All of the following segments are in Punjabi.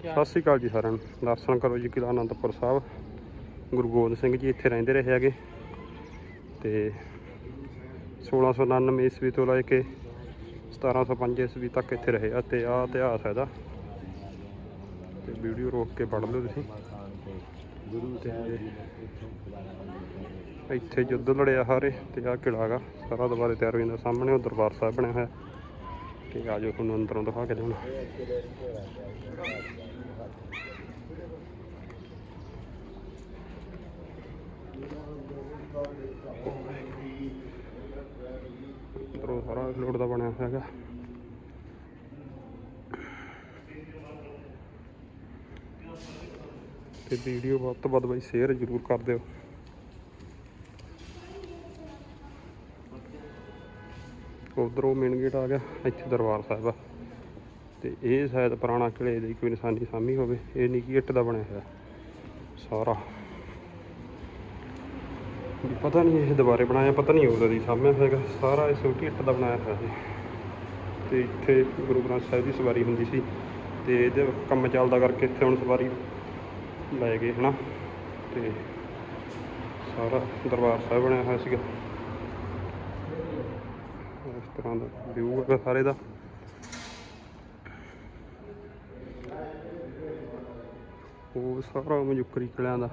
ਸਤਿ ਸ਼੍ਰੀ ਅਕਾਲ ਜੀ ਸਾਰਿਆਂ ਨੂੰ। ਦਰਸ਼ਨ ਕਰੋ ਜੀ ਕਿਲਾ ਅਨੰਦਪੁਰ ਸਾਹਿਬ। ਗੁਰੂ ਗੋਬਿੰਦ ਸਿੰਘ ਜੀ ਇੱਥੇ ਰਹਿੰਦੇ ਰਹੇ ਹੈਗੇ। ਤੇ 1699 ਈਸਵੀ ਤੋਂ ਲੈ ਕੇ 1705 ਈਸਵੀ ਤੱਕ ਇੱਥੇ ਰਹੇ ਆ ਤੇ ਆ ਇਤਿਹਾਸ ਹੈ ਇਹਦਾ। ਤੇ ਵੀਡੀਓ ਰੋਕ ਕੇ ਪੜ੍ਹ ਲਓ ਤੁਸੀਂ। ਗੁਰੂ ਇੱਥੇ ਯੁੱਧ ਲੜਿਆ ਹਾਰੇ ਤੇ ਆ ਕਿਲਾ ਗਾ ਸਾਰਾ ਦੁਬਾਰੇ ਤਿਆਰ ਹੋ ਜਾਂਦਾ। ਸਾਹਮਣੇ ਉਹ ਦਰਬਾਰ ਸਾਹਿਬ ਬਣਿਆ ਹੋਇਆ। ਠੀਕ ਆ ਜਾਓ, ਤੁਹਾਨੂੰ ਅੰਦਰੋਂ ਦਿਖਾ ਕੇ ਲਿਆਉਣਾ ਅੰਦਰੋਂ ਸਾਰਾ ਲੋਡ ਦਾ ਬਣਿਆ ਹੋਇਆ ਹੈਗਾ। ਤੇ ਵੀਡੀਓ ਵੱਧ ਤੋਂ ਵੱਧ ਬਾਈ ਸ਼ੇਅਰ ਜ਼ਰੂਰ ਕਰ ਦਿਓ। ਉਧਰੋਂ ਮੇਨ ਗੇਟ ਆ ਗਿਆ, ਇੱਥੇ ਦਰਬਾਰ ਸਾਹਿਬ ਆ। ਤੇ ਇਹ ਸ਼ਾਇਦ ਪੁਰਾਣਾ ਕਿਲੇ ਦੀ ਕੋਈ ਨਿਸ਼ਾਨੀ ਸਾਮੀ ਹੋਵੇ, ਇਹ ਨਿੱਕੀ ਇੱਟ ਦਾ ਬਣਿਆ ਹੋਇਆ, ਸਾਰਾ। ਪਤਾ ਨਹੀਂ ਇਹ ਦੁਬਾਰੇ ਬਣਾਇਆ, ਪਤਾ ਨਹੀਂ ਉਹਦਾ ਦੀ ਸਾਹਮਣੇ ਹੈਗਾ ਸਾਰਾ ਇਹ ਸੋਟੀ ਇੱਟ ਦਾ ਬਣਾਇਆ ਹੋਇਆ ਸੀ। ਤੇ ਇੱਥੇ ਗੁਰੂ ਗ੍ਰੰਥ ਸਾਹਿਬ ਦੀ ਸਵਾਰੀ ਹੁੰਦੀ ਸੀ, ਤੇ ਇਹਦੇ ਕੰਮ ਚੱਲਦਾ ਕਰਕੇ ਇੱਥੇ ਹੁਣ ਸਵਾਰੀ ਲੈ ਗਏ, ਹਨਾ। ਤੇ ਸਾਰਾ ਦਰਬਾਰ ਸਾਹਿਬ ਬਣਿਆ ਹੋਇਆ ਸੀਗਾ। ਤਰ੍ਹਾਂ ਦਾ ਵਿਊ ਹੈਗਾ ਸਾਰੇ ਦਾ। ਉਹ ਸਾਰਾ ਮਜੁਕਰੀ ਕਿਲਿਆਂ ਦਾ।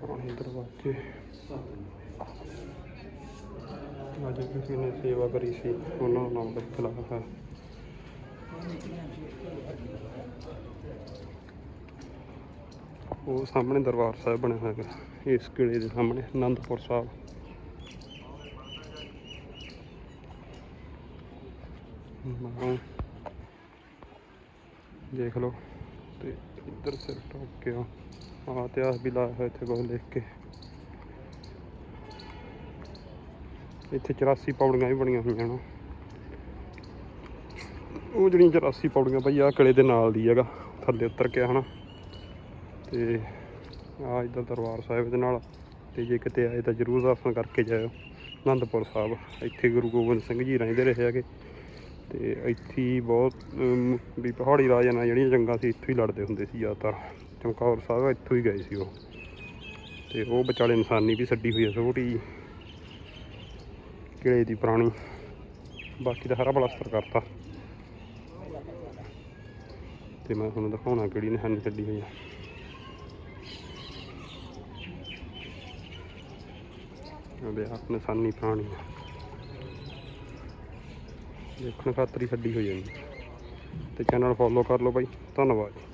ਪੁਰਾਣੇ ਦਰਵਾਜ਼ੇ। ਅੱਜ ਕਿਸੇ ਨੇ ਸੇਵਾ ਕਰੀ ਸੀ, ਉਹਨਾਂ ਦਾ ਨਾਮ ਹੈ ਉਹ ਸਾਹਮਣੇ ਦਰਬਾਰ ਸਾਹਿਬ ਬਣਿਆ ਹੋਇਆ ਹੈ ਇਸ ਕਿਲੇ ਦੇ ਸਾਹਮਣੇ ਆਨੰਦਪੁਰ ਸਾਹਿਬ। ਦੇਖ ਲਓ। ਤੇ ਇੱਧਰ ਸਿਰ ਟੋਕ ਕੇ ਆ। ਇਤਿਹਾਸ ਵੀ ਲਾਇਆ ਹੋਇਆ ਇੱਥੇ ਬਹੁਤ ਲਿਖ ਕੇ। ਇੱਥੇ 84 ਪੌੜੀਆਂ ਵੀ ਬਣੀਆਂ ਹੋਈਆਂ ਨੇ। ਉਹ ਜਿਹੜੀਆਂ 84 ਪੌੜੀਆਂ, ਭਾਈ ਆ ਕਿਲੇ ਦੇ ਨਾਲ ਦੀ ਹੈਗਾ। ਥੱਲੇ ਉਤਰ ਕੇ, ਹਨਾ। ਤੇ ਆ ਇੱਧਰ ਦਰਬਾਰ ਸਾਹਿਬ ਦੇ ਨਾਲ, ਤੇ ਜੇ ਕਿਤੇ ਆਏ ਤਾਂ ਜ਼ਰੂਰ ਦਰਸ਼ਨ ਕਰਕੇ ਜਾਇਓ। ਆਨੰਦਪੁਰ ਸਾਹਿਬ, ਇੱਥੇ ਗੁਰੂ ਗੋਬਿੰਦ ਸਿੰਘ ਜੀ ਰਹਿੰਦੇ ਰਹੇ ਹੈਗੇ। ਤੇ ਇੱਥੇ ਬਹੁਤ ਵੀ ਪਹਾੜੀ ਰਾਜਿਆਂ ਨਾਲ ਜਿਹੜੀਆਂ ਜੰਗਾਂ ਸੀ, ਇੱਥੋਂ ਹੀ ਲੜਦੇ ਹੁੰਦੇ ਸੀ ਜ਼ਿਆਦਾਤਰ। ਚਮਕੌਰ ਸਾਹਿਬ ਇੱਥੋਂ ਹੀ ਗਏ ਸੀ ਉਹ। ਤੇ ਉਹ ਵਿਚਾਲੇ ਇਨਸਾਨੀ ਵੀ ਛੱਡੀ ਹੋਈ ਹੈ, ਛੋਟੀ ਕਿਲੇ ਦੀ ਪੁਰਾਣੀ। ਬਾਕੀ ਤਾਂ ਹਰਾ ਪਲਸਤਰ ਕਰਤਾ। ਤੇ ਮੈਂ ਤੁਹਾਨੂੰ ਦਿਖਾਉਣਾ ਕਿਹੜੀ ਨਿਸ਼ਾਨੀ ਛੱਡੀ ਹੋਈ ਆ ਉਹਦੇ ਆਪ ਨਿਸ਼ਾਨੀ ਪਾਣੀ ਦੇਖਣ ਖਾਤਰ ਹੀ ਛੱਡੀ ਹੋਈ ਹੈ ਤੇ ਚੈਨਲ ਫੋਲੋ ਕਰ ਲਓ ਬਾਈ। ਧੰਨਵਾਦ।